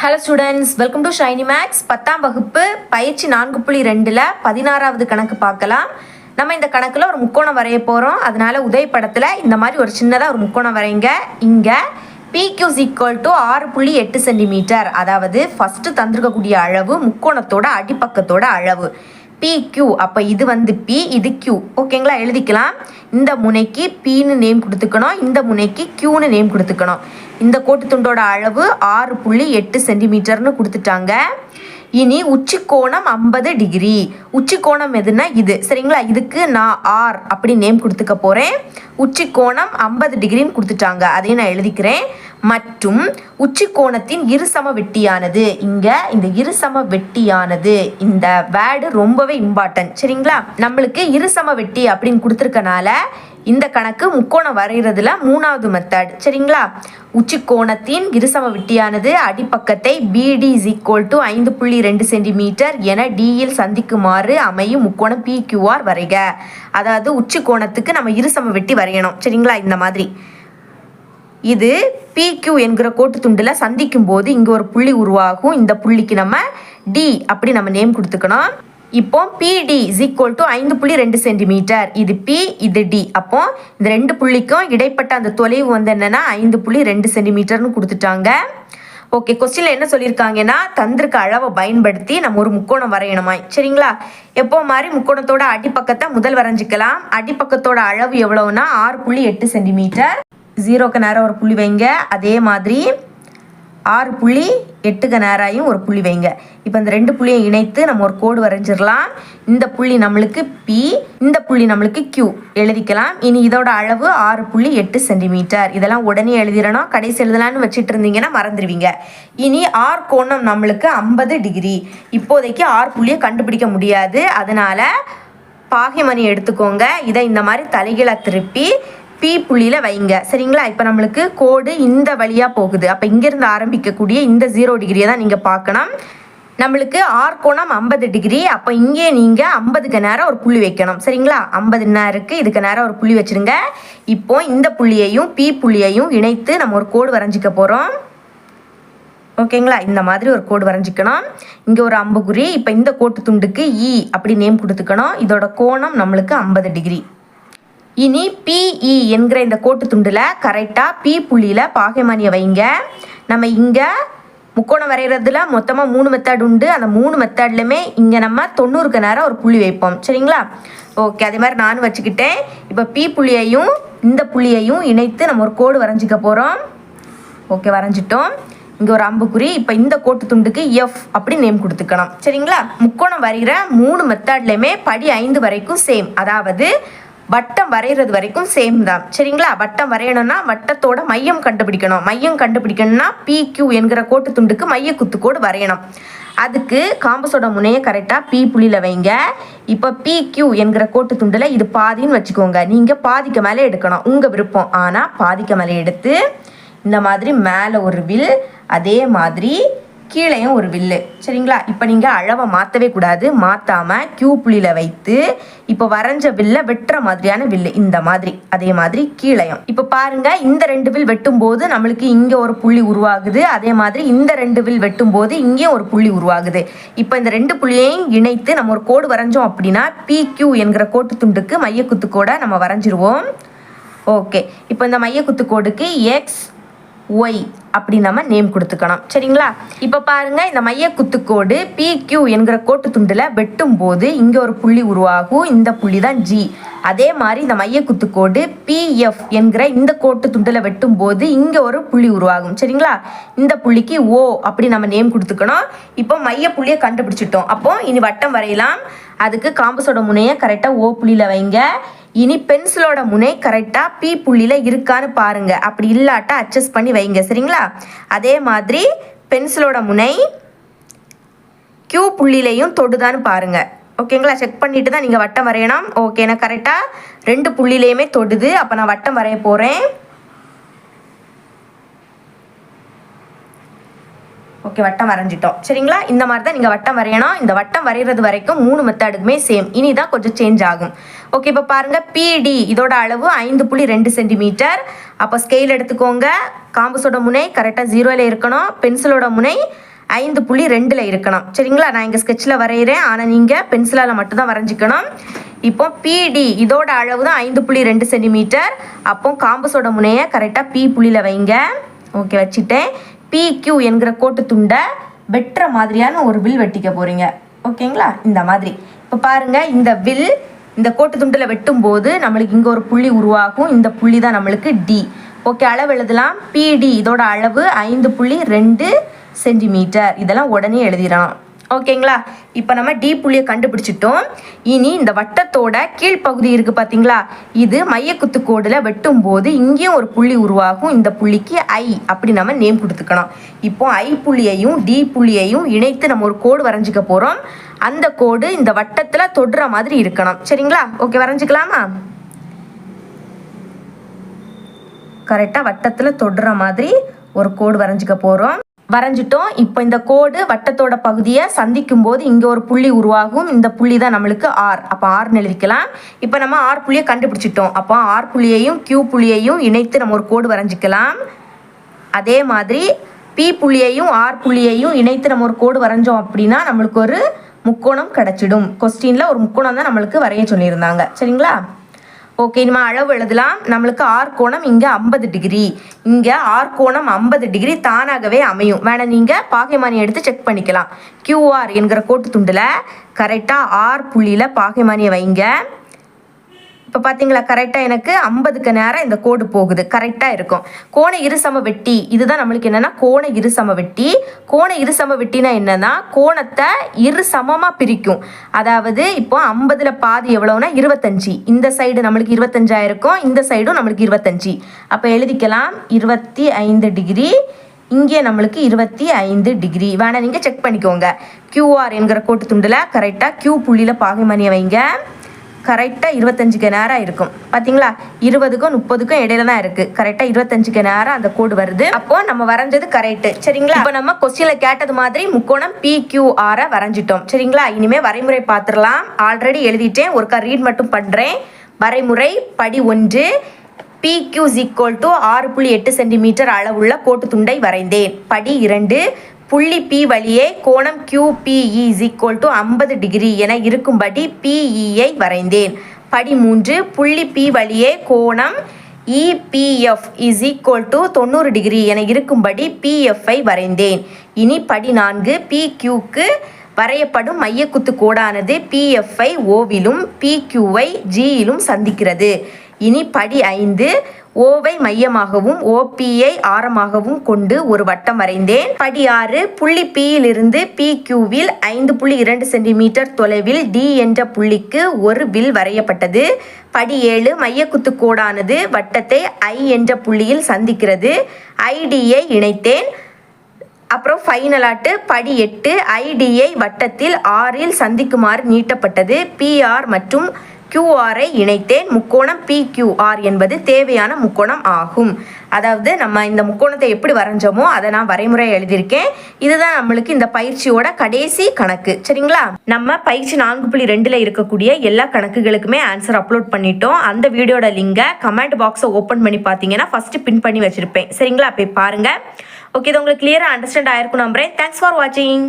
Hello students welcome to Shiny Max பத்தாம் வகுப்பு பயிற்சி நான்கு புள்ளி ரெண்டில் பதினாறாவது கணக்கு பார்க்கலாம். நம்ம இந்த கணக்கில் ஒரு முக்கோணம் வரைய போகிறோம் அதனால உதவி படத்தில் இந்த மாதிரி ஒரு சின்னதாக ஒரு முக்கோணம் வரைங்க இங்கே பிக்யூஸ் ஈக்குவல் டு ஆறு புள்ளி எட்டு சென்டிமீட்டர் அதாவது ஃபஸ்ட்டு தந்திருக்கக்கூடிய அளவு முக்கோணத்தோட அடிப்பக்கத்தோட அளவு. பி கியூ அப்போ இது வந்து பி இது கியூ ஓகேங்களா எழுதிக்கலாம். இந்த முனைக்கு பின்னு நேம் கொடுத்துக்கணும். இந்த முனைக்கு கியூன்னு நேம் கொடுத்துக்கணும். இந்த கோட்டு துண்டோட அளவு ஆறு புள்ளி எட்டு சென்டிமீட்டர்னு கொடுத்துட்டாங்க. இனி உச்சி கோணம் ஐம்பது டிகிரி. உச்சி கோணம் எதுனா இது. சரிங்களா? இதுக்கு நான் ஆர் அப்படி நேம் கொடுத்துக்க போகிறேன் உச்சி கோணம் ஐம்பது டிகிரின்னு கொடுத்துட்டாங்க. அதையும் நான் எழுதிக்கிறேன். மற்றும் உச்சி கோணத்தின் இருசம வெட்டியானது. இங்கே இந்த இருசம வெட்டியானது இந்த வேர்டு ரொம்பவே இம்பார்ட்டன்ட் சரிங்களா? நம்மளுக்கு இருசம வெட்டி அப்படின்னு கொடுத்துருக்கனால இந்த கணக்கு முக்கோணம் வரைகிறதுல மூணாவது மெத்தட் சரிங்களா? உச்சி கோணத்தின் இருசம வெட்டியானது அடிப்பக்கத்தை பிடி இஸ் ஈக்குவல் டு ஐந்து புள்ளி ரெண்டு சென்டிமீட்டர் என டியில் சந்திக்குமாறு அமையும் முக்கோணம் பிக்யூஆர் வரைக. அதாவது உச்சி கோணத்துக்கு நம்ம இருசம வெட்டி வரையணும். சரிங்களா? இந்த மாதிரி. இது PQ என்கிற கோட்டு துண்டில் சந்திக்கும் போது இங்கே ஒரு புள்ளி உருவாகும். இந்த புள்ளிக்கு நம்ம டி அப்படி நம்ம நேம் கொடுத்துக்கணும். இப்போ பிடி இஸ் ஈக்குவல் டு ஐந்து புள்ளி ரெண்டு சென்டிமீட்டர் இது பி இது டி அப்போ இந்த ரெண்டு புள்ளிக்கும் இடைப்பட்ட அந்த தொலைவு வந்து என்னென்னா ஐந்து புள்ளி ரெண்டு சென்டிமீட்டர்னு கொடுத்துட்டாங்க. ஓகே கொஸ்டினில் என்ன சொல்லியிருக்காங்கன்னா தந்திருக்க அளவை பயன்படுத்தி நம்ம ஒரு முக்கோணம் வரையணுமாய் சரிங்களா? எப்போ மாதிரி முக்கோணத்தோட அடிப்பக்கத்தை முதல் வரைஞ்சிக்கலாம். அடிப்பக்கத்தோட அளவு எவ்வளோன்னா ஆறு புள்ளி எட்டு சென்டிமீட்டர் ஜீரோக்கு நேரம் ஒரு புள்ளி வைங்க. அதே மாதிரி ஆறு புள்ளி எட்டுக்கு நேராயும் ஒரு புள்ளி வைங்க. இப்போ இந்த ரெண்டு புள்ளியை இணைத்து நம்ம ஒரு கோடு வரைஞ்சிடலாம். இந்த புள்ளி நம்மளுக்கு பி இந்த புள்ளி நம்மளுக்கு கியூ எழுதிக்கலாம். இனி இதோட அளவு ஆறு புள்ளி எட்டு சென்டிமீட்டர். இதெல்லாம் உடனே எழுதிடணும். கடைசி எழுதலான்னு வச்சுட்டு இருந்தீங்கன்னா மறந்துடுவீங்க. இனி ஆர் கோணம் நம்மளுக்கு ஐம்பது டிகிரி. இப்போதைக்கு ஆர் புள்ளியை கண்டுபிடிக்க முடியாது. அதனால் பாகைமணி எடுத்துக்கோங்க. இதை இந்த மாதிரி தலைகீழ திருப்பி பி புள்ளியில் வைங்க. சரிங்களா? இப்போ நம்மளுக்கு கோடு இந்த வழியாக போகுது. அப்போ இங்கேருந்து ஆரம்பிக்கக்கூடிய இந்த ஜீரோ டிகிரியை தான் நீங்கள் பார்க்கணும். நம்மளுக்கு ஆர் கோணம் ஐம்பது டிகிரி அப்போ இங்கே நீங்கள் ஐம்பதுக்கு நேரம் ஒரு புள்ளி வைக்கணும். சரிங்களா? ஐம்பது நேரம் இதுக்கு நேரம் ஒரு புள்ளி வச்சுருங்க. இப்போ இந்த புள்ளியையும் பி புள்ளியையும் இணைத்து நம்ம ஒரு கோடு வரைஞ்சிக்க போகிறோம் ஓகேங்களா? இந்த மாதிரி ஒரு கோடு வரைஞ்சிக்கணும். இங்கே ஒரு அம்புக்குறி. இப்போ இந்த கோட்டு துண்டுக்கு இ e அப்படி நேம் கொடுத்துக்கணும். இதோட கோணம் நம்மளுக்கு ஐம்பது டிகிரி இனி பிஇ e என்கிற இந்த கோட்டு துண்டில் கரெக்டாக பி புள்ளியில் பாகைமானியை வைங்க. நம்ம இங்கே முக்கோணம் வரைகிறதுல மொத்தமாக மூணு மெத்தட் உண்டு. அந்த மூணு மெத்தட்லையுமே இங்கே நம்ம தொண்ணூறுக்கு நேரம் ஒரு புள்ளி வைப்போம். சரிங்களா? ஓகே அதே மாதிரி நானும் வச்சுக்கிட்டேன். இப்போ பி புள்ளியையும் இந்த புள்ளியையும் இணைத்து நம்ம ஒரு கோடு வரைஞ்சிக்க போகிறோம் ஓகே வரைஞ்சிட்டோம். இங்கே ஒரு அம்புக்குறி. இப்போ இந்த கோட்டு துண்டுக்கு எஃப் அப்படி நேம் கொடுத்துக்கணும். சரிங்களா? முக்கோணம் வரைகிற மூணு மெத்தட்லையுமே படி ஐந்து வரைக்கும் சேம் அதாவது வட்டம் வரைகிறது வரைக்கும் சேம் தான். சரிங்களா? வட்டம் வரையணும்னா வட்டத்தோட மையம் கண்டுபிடிக்கணும். மையம் கண்டுபிடிக்கணும்னா PQ என்கிற கோட்டு துண்டுக்கு மைய குத்துக்கோடு வரையணும். அதுக்கு காம்பஸோட முனையை கரெக்டாக பி புள்ளியில் வைங்க. இப்போ PQ என்கிற கோட்டு துண்டில் இது பாதின்னு வச்சுக்கோங்க. நீங்கள் பாதிக்கு மேலே எடுக்கணும். உங்கள் விருப்பம். ஆனால் பாதிக்கு மேலே எடுத்து இந்த மாதிரி மேலே ஒரு வில் அதே மாதிரி கீழேயும் ஒரு வில்லு. சரிங்களா? இப்போ நீங்கள் அளவை மாற்றவே கூடாது. மாற்றாமல் கியூ புள்ளியில் வைத்து இப்போ வரைஞ்ச வில்லை வெட்டுற மாதிரியான வில்லு. இந்த மாதிரி. அதே மாதிரி கீழேயும். இப்போ பாருங்க இந்த ரெண்டு வில் வெட்டும் போது நம்மளுக்கு இங்கே ஒரு புள்ளி உருவாகுது. அதே மாதிரி இந்த ரெண்டு வில் வெட்டும் போது இங்கேயும் ஒரு புள்ளி உருவாகுது. இப்போ இந்த ரெண்டு புள்ளியையும் இணைத்து நம்ம ஒரு கோடு வரைஞ்சோம் அப்படின்னா பிக்யூ என்கிற கோட்டு துண்டுக்கு மையக்குத்துக்கோடை நம்ம வரைஞ்சிருவோம். ஓகே இப்போ இந்த மையக்குத்துக்கோடுக்கு எக்ஸ் ஒய் அப்படி நம்ம நேம் கொடுத்துக்கணும். சரிங்களா? இப்போ பாருங்க இந்த மைய குத்துக்கோடு பிக்யூ என்கிற கோட்டு துண்டில் வெட்டும் போது இங்கே ஒரு புள்ளி உருவாகும். இந்த புள்ளி தான் ஜி அதே மாதிரி இந்த மைய குத்துக்கோடு பிஎஃப் என்கிற இந்த கோட்டு துண்டில் வெட்டும் போது இங்கே ஒரு புள்ளி உருவாகும். சரிங்களா? இந்த புள்ளிக்கு ஓ அப்படி நம்ம நேம் கொடுத்துக்கணும். இப்போ மைய புள்ளியை கண்டுபிடிச்சிட்டோம். அப்போ இனி வட்டம் வரையலாம். அதுக்கு காம்பஸோட முனையை கரெக்டாக ஓ புள்ளியில் வைங்க. இனி பென்சிலோட முனை கரெக்டாக பி புள்ளியில் இருக்கான்னு பாருங்கள் அப்படி இல்லாட்டா அட்ஜஸ்ட் பண்ணி வைங்க சரிங்களா? அதே மாதிரி பென்சிலோட முனை கியூ புள்ளியிலையும் தொடுதான்னு பாருங்கள் ஓகேங்களா? செக் பண்ணிட்டு தான் நீங்கள் வட்டம் வரையணும். ஓகே நான் கரெக்டாக ரெண்டு புள்ளிலையுமே தொடுது. அப்போ நான் வட்டம் வரைய போகிறேன் ஓகே வட்டம் வரைஞ்சிட்டோம். சரிங்களா? இந்த மாதிரி தான் நீங்கள் வட்டம் வரையணும். இந்த வட்டம் வரைகிறது வரைக்கும் மூணு மெத்தடுக்குமே சேம் இனி தான் கொஞ்சம் சேஞ்ச் ஆகும். ஓகே இப்போ பாருங்கள் பிடி இதோட அளவு ஐந்து புள்ளி ரெண்டு சென்டிமீட்டர் அப்போ ஸ்கேல் எடுத்துக்கோங்க. காம்பஸோட முனை கரெக்டாக ஜீரோவில் இருக்கணும். பென்சிலோட முனை ஐந்து புள்ளி ரெண்டில் இருக்கணும். சரிங்களா? நான் இங்கே ஸ்கெட்சில் வரைகிறேன். ஆனால் நீங்கள் பென்சிலால் மட்டும்தான் வரைஞ்சிக்கணும். இப்போ பிடி இதோட அளவு தான் ஐந்து புள்ளி ரெண்டு சென்டிமீட்டர் அப்போ காம்பஸோட முனையை கரெக்டாக பி புள்ளியில் வைங்க. ஓகே வச்சுட்டேன். பிக்யூ என்கிற கோட்டு துண்டை வெட்டுற மாதிரியான ஒரு வில் வெட்டிக்க போகிறீங்க ஓகேங்களா? இந்த மாதிரி. இப்போ பாருங்க இந்த வில் இந்த கோட்டு துண்டில் வெட்டும்போது நம்மளுக்கு இங்கே ஒரு புள்ளி உருவாகும். இந்த புள்ளி தான் நம்மளுக்கு டி ஓகே அளவு எழுதலாம். பிடி இதோட அளவு ஐந்து புள்ளி ரெண்டு சென்டிமீட்டர். இதெல்லாம் உடனே எழுதிடலாம். ஓகேங்களா? இப்போ நம்ம டி புள்ளியை கண்டுபிடிச்சிட்டோம். இனி இந்த வட்டத்தோட கீழ்ப்பகுதி இருக்குது பார்த்தீங்களா இது மையக்குத்து கோடில் வெட்டும் போது இங்கேயும் ஒரு புள்ளி உருவாகும். இந்த புள்ளிக்கு ஐ அப்படி நம்ம நேம் கொடுத்துக்கணும். இப்போ ஐ புள்ளியையும் டி புள்ளியையும் இணைத்து நம்ம ஒரு கோடு வரைஞ்சிக்க போகிறோம் அந்த கோடு இந்த வட்டத்தில் தொடுற மாதிரி இருக்கணும். சரிங்களா? ஓகே வரைஞ்சிக்கலாமா? கரெக்டாக வட்டத்தில் தொடுற மாதிரி ஒரு கோடு வரைஞ்சிக்க போகிறோம் வரைஞ்சிட்டோம். இப்போ இந்த கோடு வட்டத்தோட பகுதியை சந்திக்கும் போது இங்கே ஒரு புள்ளி உருவாகும். இந்த புள்ளி தான் நம்மளுக்கு ஆர் அப்போ ஆர்னு எழுதிக்கலாம். இப்போ நம்ம ஆர் புள்ளியை கண்டுபிடிச்சிட்டோம். அப்போ ஆர் புள்ளியையும் கியூ புள்ளியையும் இணைத்து நம்ம ஒரு கோடு வரைஞ்சிக்கலாம். அதே மாதிரி பி புள்ளியையும் ஆர் புள்ளியையும் இணைத்து நம்ம ஒரு கோடு வரைஞ்சோம் அப்படின்னா நம்மளுக்கு ஒரு முக்கோணம் கிடச்சிடும். கொஸ்டினில் ஒரு முக்கோணம் தான் நம்மளுக்கு வரைய சொல்லியிருந்தாங்க. சரிங்களா? ஓகே நம்ம அளவு எழுதலாம். நம்மளுக்கு ஆர் கோணம் இங்கே ஐம்பது டிகிரி இங்கே ஆர் கோணம் ஐம்பது டிகிரி தானாகவே அமையும். வேணால் நீங்கள் பாகைமானி எடுத்து செக் பண்ணிக்கலாம். கியூஆர் என்கிற கோட்டு துண்டில் கரெக்டாக ஆர் புள்ளியில் பாகைமானியை வைங்க. இப்போ பார்த்தீங்களா கரெக்டாக எனக்கு ஐம்பதுக்கு நேரம் இந்த கோடு போகுது. கரெக்டாக இருக்கும். கோண இருசம வெட்டி இதுதான் நம்மளுக்கு என்னென்னா கோண இருசம வெட்டி. கோண இருசம வெட்டினா என்னன்னா கோணத்தை இரு சமமாக பிரிக்கும். அதாவது இப்போ ஐம்பதில் பாதி எவ்வளோனா இருபத்தஞ்சி. இந்த சைடு நம்மளுக்கு இருபத்தஞ்சாயிருக்கும் இந்த சைடும் நம்மளுக்கு இருபத்தஞ்சி. அப்போ எழுதிக்கலாம் இருபத்தி ஐந்து டிகிரி இங்கே நம்மளுக்கு இருபத்தி ஐந்து டிகிரி. வேணால் நீங்கள் செக் பண்ணிக்கோங்க. கியூஆர் என்கிற கோட்டு துண்டில் கரெக்டாக கியூ புள்ளியில் பாகைமணியை வைங்க. கரெக்டாக இருபத்தஞ்சுக்கு நேரம் இருக்கும். பார்த்தீங்களா இருபதுக்கும் முப்பதுக்கும் இடையில தான் இருக்குது கரெக்டாக இருபத்தஞ்சுக்கு நேரம் அந்த கோடு வருது. அப்போ நம்ம வரைஞ்சது கரெக்டு சரிங்களா? இப்போ நம்ம கொஸ்டினில் கேட்டது மாதிரி முக்கோணம் பிக்யூஆரை வரைஞ்சிட்டோம். சரிங்களா? இனிமேல் வரைமுறை பார்த்துடலாம். ஆல்ரெடி எழுதிட்டேன். ஒருக்கா ரீட் மட்டும் பண்ணுறேன் வரைமுறை படி ஒன்று. பிக்யூஸ் ஈக்குவல் டு ஆறு புள்ளி எட்டு சென்டிமீட்டர் அளவுள்ள கோட்டு துண்டை வரைந்தேன். படி இரண்டு. புள்ளி பி வழியே கோணம் Q P E equal to ஐம்பது டிகிரி என இருக்கும்படி பிஇயை வரைந்தேன். படி மூன்று புள்ளி பி வழியே கோணம் E P F is equal to தொண்ணூறு டிகிரி என இருக்கும்படி பிஎஃப்ஐ வரைந்தேன். இனி படி நான்கு பிக்யூக்கு வரையப்படும் மையக்குத்து கோடானது பிஎஃப்ஐ ஓவிலும் பிக்யூவை ஜியிலும் சந்திக்கிறது. இனி படி ஐந்து ஓவை மையமாகவும் ஓபியை ஆரமாகவும் கொண்டு ஒரு வட்டம் வரைந்தேன். படி ஆறு புள்ளி பியிலிருந்து பி கியூவில் ஐந்து புள்ளி இரண்டு சென்டிமீட்டர் தொலைவில் டி என்ற புள்ளிக்கு ஒரு வில் வரையப்பட்டது. படி ஏழு மையக்குத்து கோடானது வட்டத்தை ஐ என்ற புள்ளியில் சந்திக்கிறது. ஐடியை இணைத்தேன். அப்புறம் ஃபைனலாட்டு படி எட்டு ஐடிஐ வட்டத்தில் ஆறில் சந்திக்குமாறு நீட்டப்பட்டது. பிஆர் மற்றும் கியூஆரை இணைத்தேன். முக்கோணம் பிக்யூஆர் என்பது தேவையான முக்கோணம் ஆகும். அதாவது நம்ம இந்த முக்கோணத்தை எப்படி வரைஞ்சோமோ அதை நான் வரைமுறை எழுதியிருக்கேன். இதுதான் நம்மளுக்கு இந்த பயிற்சியோட கடைசி கணக்கு. சரிங்களா? நம்ம பயிற்சி நான்கு புள்ளி ரெண்டில் இருக்கக்கூடிய எல்லா கணக்குகளுக்குமே ஆன்சர் அப்லோட் பண்ணிட்டோம். அந்த வீடியோட லிங்கை கமெண்ட் பாக்ஸை ஓப்பன் பண்ணி பார்த்தீங்கன்னா ஃபஸ்ட்டு பின் பண்ணி வச்சுருப்பேன். சரிங்களா? போய் பாருங்கள் ஓகே இது உங்களுக்கு கிளியராக அண்டர்ஸ்டாண்ட் ஆயிருக்கும் நம்புறேன். தேங்க்ஸ் ஃபார் வாட்சிங்